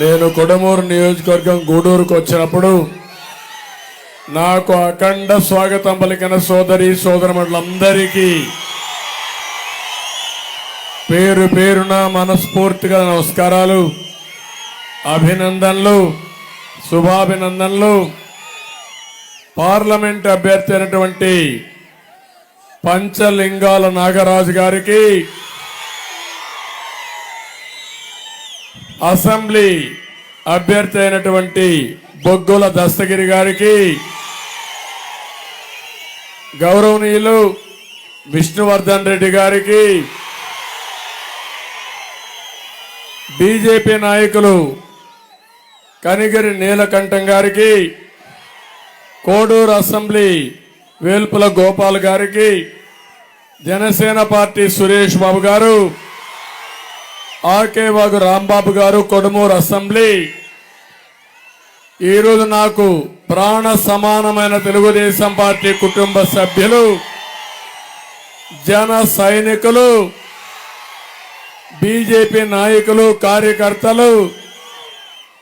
నేను కొడమూరు నియోజకవర్గం గూడూరుకు వచ్చినప్పుడు నాకు అఖండ స్వాగతం పలికిన సోదరి సోదరమండలందరికీ పేరు పేరున మనస్ఫూర్తిగా నమస్కారాలు అభినందనలు శుభాభినందనలు. పార్లమెంట్ అభ్యర్థి అయినటువంటి పంచలింగాల నాగరాజు గారికి అసెంబ్లీ అభ్యర్థి అయినటువంటి బొగ్గుల దస్తగిరి గారికి గౌరవనీయులు విష్ణువర్ధన్ రెడ్డి గారికి బీజేపీ నాయకులు కనిగిరి నీలకంఠం గారికి కోడూరు అసెంబ్లీ వేల్పుల గోపాల్ గారికి జనసేన పార్టీ సురేష్ బాబు గారు ఆర్కే వాగు రాంబాబు గారు కొడుమూరు అసెంబ్లీ. ఈరోజు నాకు ప్రాణ సమానమైన తెలుగుదేశం పార్టీ కుటుంబ సభ్యులు జన సైనికులు బీజేపీ నాయకులు కార్యకర్తలు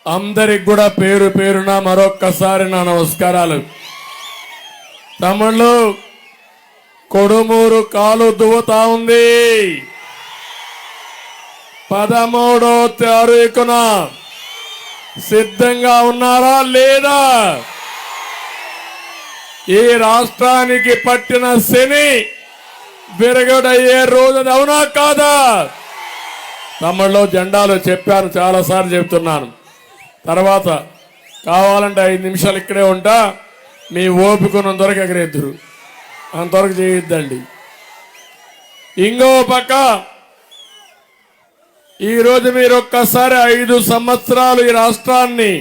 అందరికి కూడా పేరు పేరున మరొక్కసారి నా నమస్కారాలు. తమిళ్ళు కొడుమూరు కాలు దువ్వుతా ఉంది. పదమూడో తారీఖున సిద్ధంగా ఉన్నారా లేదా? ఈ రాష్ట్రానికి పట్టిన శని విరగడయ్యే రోజు అవునా కాదా? తమిళ్ళో జెండాలు చెప్పాను చాలాసార్లు చెప్తున్నాను తర్వాత కావాలంటే ఐదు నిమిషాలు ఇక్కడే ఉంటా మీ ఓపికనంతవరకు ఎగరేద్దరు అంతవరకు చేయొద్దండి. ఇంకో పక్క ఈరోజు మీరు ఒక్కసారి ఐదు సంవత్సరాలు ఈ రాష్ట్రాన్ని